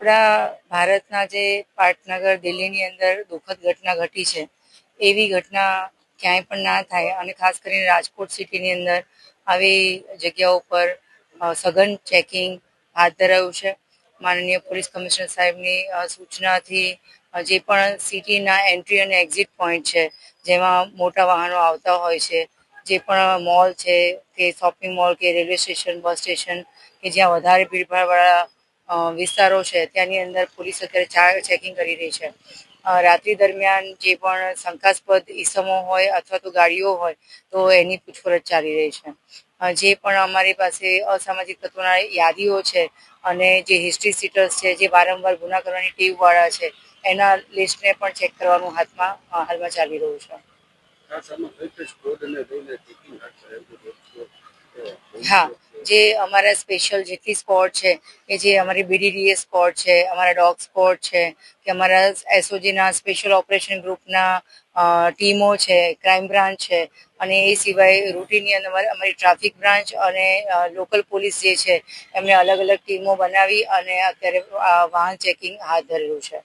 આપણા ભારતના જે પાટનગર દિલ્હીની અંદર દુઃખદ ઘટના ઘટી છે, એવી ઘટના ક્યાંય પણ ના થાય. અને ખાસ કરીને રાજકોટ સિટીની અંદર આવી જગ્યાઓ પર સઘન ચેકિંગ હાથ ધરાયું છે. માનનીય પોલીસ કમિશનર સાહેબની સૂચનાથી જે પણ સિટીના એન્ટ્રી અને એક્ઝિટ પોઈન્ટ છે, જેમાં મોટા વાહનો આવતા હોય છે, જે પણ મોલ છે કે શોપિંગ મોલ કે રેલવે સ્ટેશન, બસ સ્ટેશન, કે જ્યાં વધારે ભીડભાડવાળા વિસ્તારો છે ત્યાંની અંદર પોલીસ અત્યારે ચા ચેકિંગ કરી રહી છે. રાત્રિ દરમિયાન જે પણ શંકાસ્પદ ઈસમો હોય અથવા તો ગાડીઓ હોય તો એની પૂછપરછ ચાલી રહી છે. જે પણ અમારી પાસે અસામાજિક તત્વોના યાદીઓ છે અને જે હિસ્ટ્રી સીટર્સ છે જે વારંવાર ગુના કરવાની ટેવવાળા છે એના લિસ્ટને પણ ચેક કરવાનું હાથમાં હાલમાં ચાલી રહ્યું છે? હા. જે અમારા સ્પેશિયલ જેટલી સ્પોટ છે, કે જે અમારી બીડીડીએ સ્પોટ છે, અમારા ડોગ સ્પોટ છે, કે અમારા એસઓજીના સ્પેશિયલ ઓપરેશન ગ્રુપના ટીમો છે ક્રાઇમ બ્રાન્ચ છે, અને એ સિવાય રૂટીનની અંદર અમારી ટ્રાફિક બ્રાન્ચ અને લોકલ પોલીસ જે છે, એમને અલગ અલગ ટીમો બનાવી અને અત્યારે વાહન ચેકિંગ હાથ ધરેલું છે.